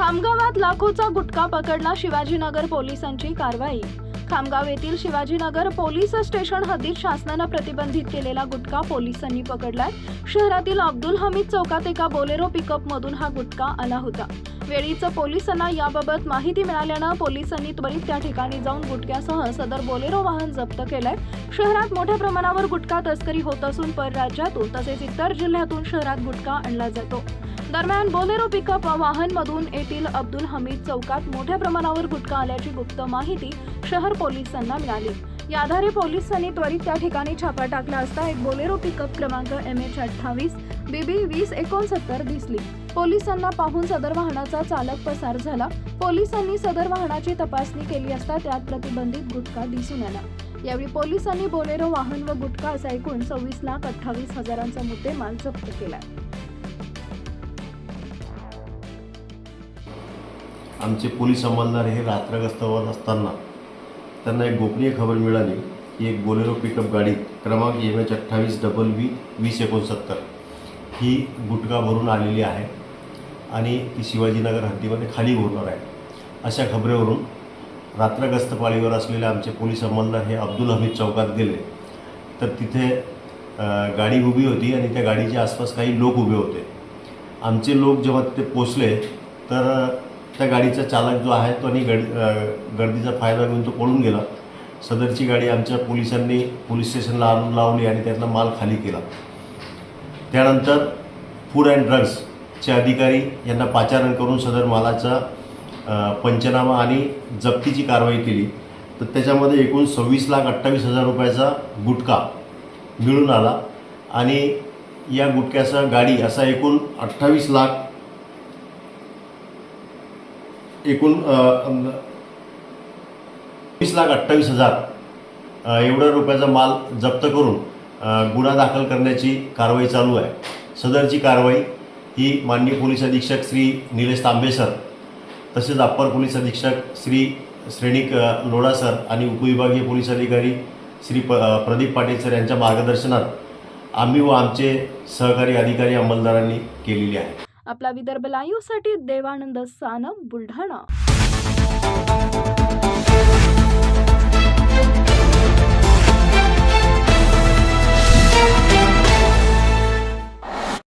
खामगावात लाखोचा गुटखा पकडला शिवाजीनगर पोलिसांची कारवाई. खामगाव येथील शिवाजीनगर पोलीस स्टेशन हद्दीत शासनानं प्रतिबंधित केलेला गुटखा पोलिसांनी पकडलाय. शहरातील अब्दुल हमीद चौकात एका बोलेरो पिकअप मधून हा गुटखा आला होता. वेळीच पोलिसांना याबाबत माहिती मिळाल्यानं पोलिसांनी त्वरित त्या ठिकाणी जाऊन गुटख्यासह सदर बोलेरो वाहन जप्त केलंय. शहरात मोठ्या प्रमाणावर गुटखा तस्करी होत असून परराज्यातून तसेच इतर जिल्ह्यातून शहरात गुटखा आणला जातो. दरम्यान बोलेरो पिकअप वाहनमधून येथील अब्दुल हमीद चौकात मोठ्या प्रमाणावर गुटखा आल्याची गुप्त माहिती शहर पोलिसांना मिळाली. या आधारे पोलिसांनी त्वरित त्या ठिकाणी छापा टाकला असता एक बोलेरो पिकअप क्रमांक एम एच अठ्ठावीस बीबी वीस एकोणसत्तर दिसली. पोलिसांना पाहून सदर वाहनाचा चालक पसार झाला. पोलिसांनी सदर वाहनाची तपासणी केली असता त्यात प्रतिबंधित गुटखा दिसून आला. यावेळी पोलिसांनी बोलेरो वाहन व गुटखा असा एकूण सव्वीस लाख अठ्ठावीस हजारांचा मुद्देमाल जप्त केला. आमचे पोलीस अंमलदार हे रात्र गस्तावर असताना त्यांना एक गोपनीय खबर मिळाली की एक बोलेरो पिकअप गाडी क्रमांक एम एच अठ्ठावीस डबल वी वीस एकोणसत्तर ही गुटखा भरून आलेली आहे आणि ती शिवाजीनगर हद्दीमध्ये खाली होणार आहे. अशा खबरेवरून रात्र पाळीवर असलेले आमचे पोलीस अंमलदार हे अब्दुल हमीद चौकात गेले. तर तिथे गाडी उभी होती आणि त्या गाडीच्या आसपास काही लोक उभे होते. आमचे लोक जेव्हा तिथे पोचले तर त्या गाडीचा चालक जो आहे तो आणि गड गर्दीचा फायदा घेऊन तो पळून गेला. सदरची गाडी आमच्या पोलिसांनी पोलीस स्टेशनला आणून लावली आणि त्यातला माल खाली केला. त्यानंतर फूड अँड ड्रग्सचे अधिकारी यांना पाचारण करून सदर मालाचा पंचनामा आणि जप्तीची कारवाई केली. तर त्याच्यामध्ये एकूण सव्वीस लाख अठ्ठावीस हजार रुपयाचा गुटखा मिळून आला. आणि या गुटख्याचा गाडी असा एकूण अठ्ठावीस लाख एकूण वीस लाख अठ्ठावीस हजार एवढ्या एवढा रुपयाचा माल जप्त करून गुन्हा दाखल करण्याची कारवाई चालू आहे. सदरची कारवाई ही माननीय पोलीस अधीक्षक श्री निलेश तांबे सर तसेच अप्पर पोलीस अधीक्षक श्री श्रेणिक लोडा लोढा सर आणि उपविभागीय पोलीस अधिकारी श्री प प्रदीप पाटील सर यांच्या मार्गदर्शनात आम्ही व आमचे सहकारी अधिकारी अंमलदारांनी केलेली आहे. आपला विदर्भ लाईव्हसाठी देवानंद सानम बुलढाणा.